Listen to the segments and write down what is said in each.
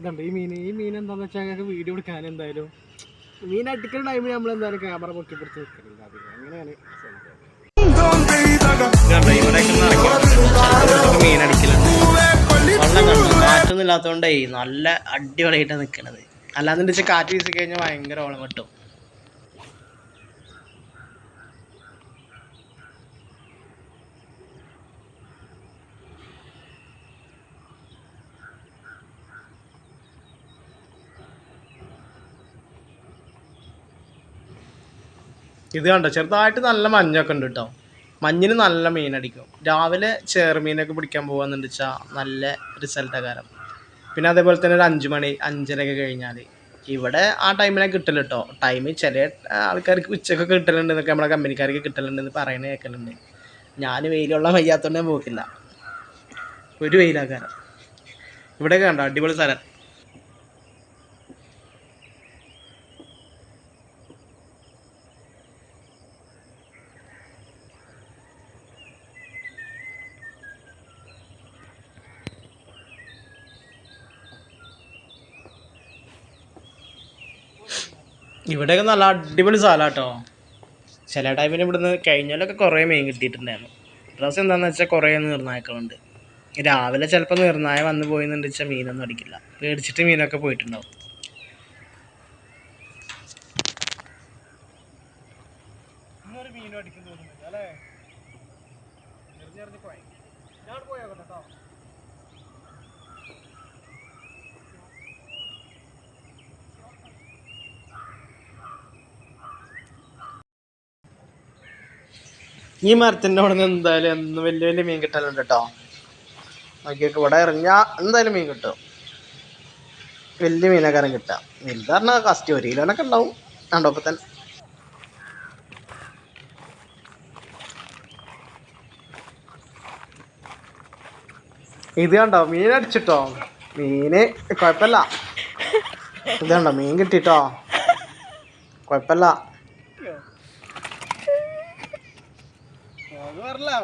ഇതുണ്ട്. ഈ മീൻ ഈ മീൻ എന്താണെന്ന് വെച്ചാൽ ഞങ്ങൾക്ക് വീഡിയോ എടുക്കാൻ എന്തായാലും മീൻ അടിക്കുന്ന ടൈമിൽ നമ്മൾ എന്തായാലും ക്യാമറ പൊക്കി പിടിച്ച് നിൽക്കുന്നില്ല അധികം അങ്ങനെയാണ് മീൻ കാറ്റൊന്നും ഇല്ലാത്തതുകൊണ്ടേ നല്ല അടിപൊളിയായിട്ടാണ് നിൽക്കണത് അല്ലാതെ വെച്ചാൽ കാറ്റ് വീസി കഴിഞ്ഞാൽ ഭയങ്കര ഓളം കിട്ടും. ഇത് കണ്ടോ? ചെറുതായിട്ട് നല്ല മഞ്ഞൊക്കെ ഉണ്ട് കേട്ടോ മഞ്ഞിന് നല്ല മീനടിക്കും രാവിലെ ചേർമീനൊക്കെ പിടിക്കാൻ പോകാന്നുണ്ട് വെച്ചാൽ നല്ല റിസൾട്ട് കാരണം. പിന്നെ അതേപോലെ തന്നെ ഒരു അഞ്ച് മണി അഞ്ചരയൊക്കെ കഴിഞ്ഞാൽ ഇവിടെ ആ ടൈമിനെ കിട്ടൽ കേട്ടോ ടൈം ചില ആൾക്കാർക്ക് ഉച്ചക്കൊക്കെ കിട്ടലുണ്ട് എന്നൊക്കെ നമ്മളെ കമ്പനിക്കാർക്ക് കിട്ടലുണ്ടെന്ന് പറയുന്നത് കേൾക്കലുണ്ട് ഞാൻ വെയിലുള്ള വയ്യാത്തോണ്ട് ഞാൻ പോക്കില്ല. ഒരു വെയിലാക്കാരം ഇവിടെയൊക്കെ കണ്ടോ? അടിപൊളി സ്ഥലം. ഇവിടെയൊക്കെ നല്ല അടിപൊളി സ്ഥലം കേട്ടോ ചില ടൈമിൽ ഇവിടുന്ന് കഴിഞ്ഞാലൊക്കെ കുറേ മീൻ കിട്ടിയിട്ടുണ്ടായിരുന്നു. പ്രാവശ്യം എന്താണെന്ന് വെച്ചാൽ കുറേ നിർണായകളുണ്ട് രാവിലെ ചിലപ്പോൾ നിർണായ വന്ന് പോയിന്നുണ്ട് വെച്ചാൽ മീനൊന്നും അടിക്കില്ല. പേടിച്ചിട്ട് മീനൊക്കെ പോയിട്ടുണ്ടാവും. മീനും അടിക്കും തോന്നുന്നില്ല അല്ലേ? പോയോ. കേട്ടോ ഈ മരത്തിന്റെ അവിടെ നിന്ന് എന്തായാലും എന്ന് വലിയ വലിയ മീൻ കിട്ടലുണ്ട് കേട്ടോ നോക്കിയൊക്കെ ഇവിടെ ഇറങ്ങിയാൽ എന്തായാലും മീൻ കിട്ടും. വലിയ മീനൊക്കെ കിട്ടാം. വലുത് പറഞ്ഞാൽ കസ്റ്റ് ഒരു കിലോനൊക്കെ ഉണ്ടാവും. കണ്ടപ്പോൾ തന്നെ. ഇത് കണ്ടോ? മീൻ അടിച്ചിട്ടോ? മീന് കുഴപ്പമില്ല. ഇത് കണ്ടോ? മീൻ കിട്ടിട്ടോ? കുഴപ്പമില്ല.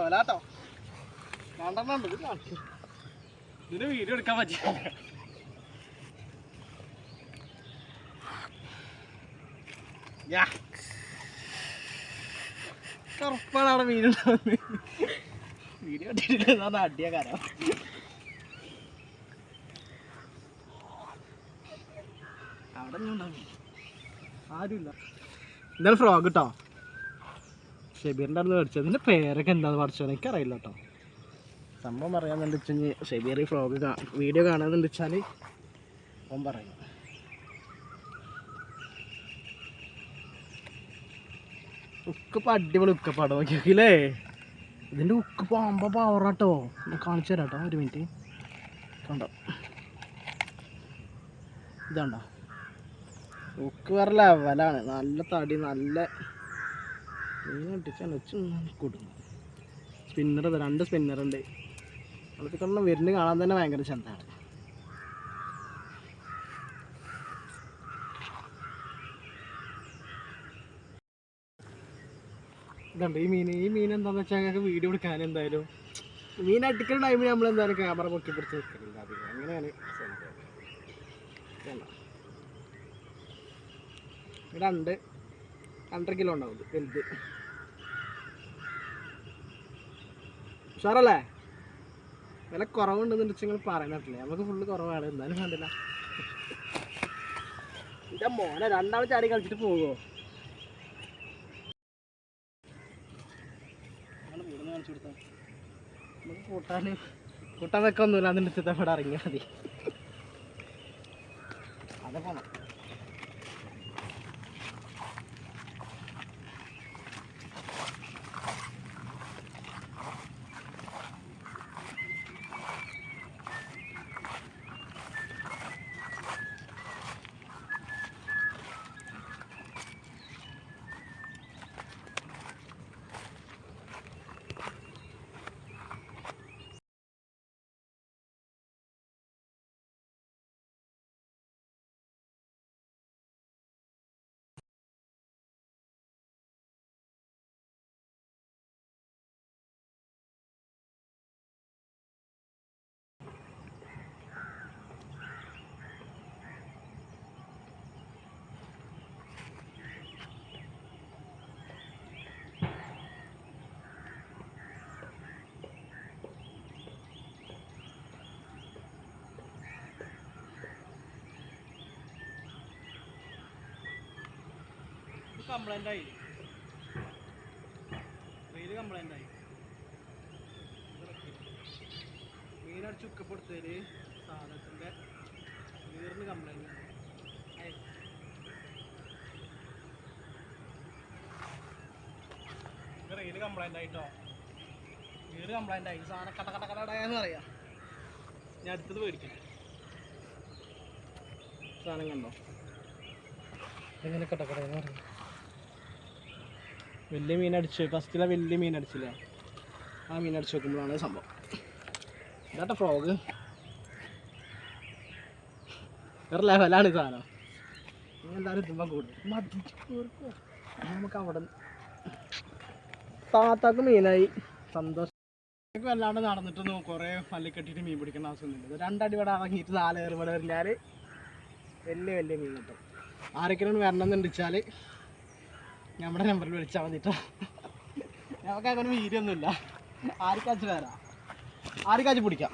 വലാട്ടോ വീഡിയോ എടുക്കാൻ പറ്റില്ല. കറുപ്പാണ് അവിടെ വീഡിയോ ഇട്ടിട്ടില്ല അടിയ കാരം അവിടെ ആരുമില്ല. എന്തായാലും ഫ്രോഗ് കേട്ടോ ഷെബീറിന്റെ അടുത്ത് മേടിച്ചത് ഇതിന്റെ പേരൊക്കെ എന്താണെന്ന് പഠിച്ചോ എനിക്കറിയില്ല കേട്ടോ. സംഭവം പറയാന്നുണ്ട് വെച്ചാൽ ഷെബീർ ഈ ഫ്ലോഗ് വീഡിയോ കാണാന്നുണ്ട് വെച്ചാൽ അപ്പം പറയും ഉക്കപ്പ അടിപൊളി ഉക്കപ്പാടോ നോക്കിയാക്കില്ലേ? ഇതിന്റെ ഉക്ക് പാമ്പ പവറാട്ടോ ഞാൻ കാണിച്ചു തരാം കേട്ടോ ഒരു മിനിറ്റ് കണ്ടോ? ഇതാണ്ടോ? ഉക്ക് വേറെ ലെവലാണ് നല്ല തടി നല്ല കൊടുക്കും സ്പിന്നർ രണ്ട് സ്പിന്നർ ഉണ്ട്. അതൊക്കെ കണ്ണം വരുന്ന കാണാൻ തന്നെ ഭയങ്കര ചന്തമാണ് ഇതുണ്ട് ഈ മീൻ ഈ മീൻ എന്താണെന്ന് വെച്ചാൽ ഞങ്ങൾക്ക് വീഡിയോ എടുക്കാൻ എന്തായാലും. മീൻ അടിക്കുന്ന ടൈമിൽ നമ്മൾ എന്തായാലും ക്യാമറ പൊക്കി പിടിച്ച് വെക്കുന്നുണ്ട് അധികം അങ്ങനെയാണ് രണ്ട് രണ്ടര കിലോ ഉണ്ടാവും വലുത്. ഉഷാറല്ലേ? വില കുറവുണ്ടെന്ന് നിങ്ങൾ പറയുന്നിട്ടില്ലേ നമുക്ക് ഫുള്ള് കുറവാണ്. എന്തായാലും കണ്ടില്ല എന്റെ മോനെ രണ്ടാൾ ചാടി കളിച്ചിട്ട് പോകുമോ നമുക്ക് കൂട്ടാൻ കൂട്ടാൻ വെക്കൊന്നുമില്ല. അതിന്റെ അടുത്ത് ഇവിടെ ഇറങ്ങിയാൽ മതി. അതെ പോണം. കംപ്ലൈന്റ് ആയി. റീൽ കംപ്ലൈന്റ് ആയി. മീനടിച്ച് ഉക്കപ്പെടുത്തതിൽ സാധനത്തിന്റെ നീറിന് കംപ്ലൈന്റ് റീൽ കംപ്ലൈന്റ് ആയിട്ടോ? വീട് കംപ്ലൈന്റ് ആയി. സാധനം കട കട കടയെന്ന് പറയാം. ഞാൻ അടുത്തത് മേടിക്കണം സാധനം കണ്ടോ? എങ്ങനെ കട കടയെന്ന് പറയാം? വലിയ മീൻ അടിച്ച് ഫസ്റ്റിലെ വലിയ മീൻ അടിച്ചില്ലേ? ആ മീൻ അടിച്ച് വെക്കുമ്പോഴാണ് സംഭവം. ഇതാട്ട ഫ്രോഗ് വേറെ ലെവലാണ് സാധനം. എല്ലാവരും എത്തുമ്പോൾ കൂടും. നമുക്ക് അവിടെ താത്താക്ക് മീനായി. സന്തോഷം. എനിക്ക് വല്ലാണ്ട് നടന്നിട്ടൊന്നും കുറേ കെട്ടിട്ട് മീൻ പിടിക്കേണ്ട ആവശ്യമൊന്നുമില്ല രണ്ടടി ഇവിടെ ഇറങ്ങിയിട്ട് നാല് കയറി ഇവിടെ വരില്ലാൽ വലിയ വലിയ മീൻ കിട്ടും. ആരൊക്കെയാണ് വരണമെന്ന് വെച്ചാൽ നമ്മുടെ നമ്പറിൽ വിളിച്ചാൽ മതി കേട്ടോ നമുക്ക് അങ്ങനെ വീര്യമൊന്നുമില്ല ആർക്കാച്ച് വരാം ആർക്കാച്ച് പിടിക്കാം?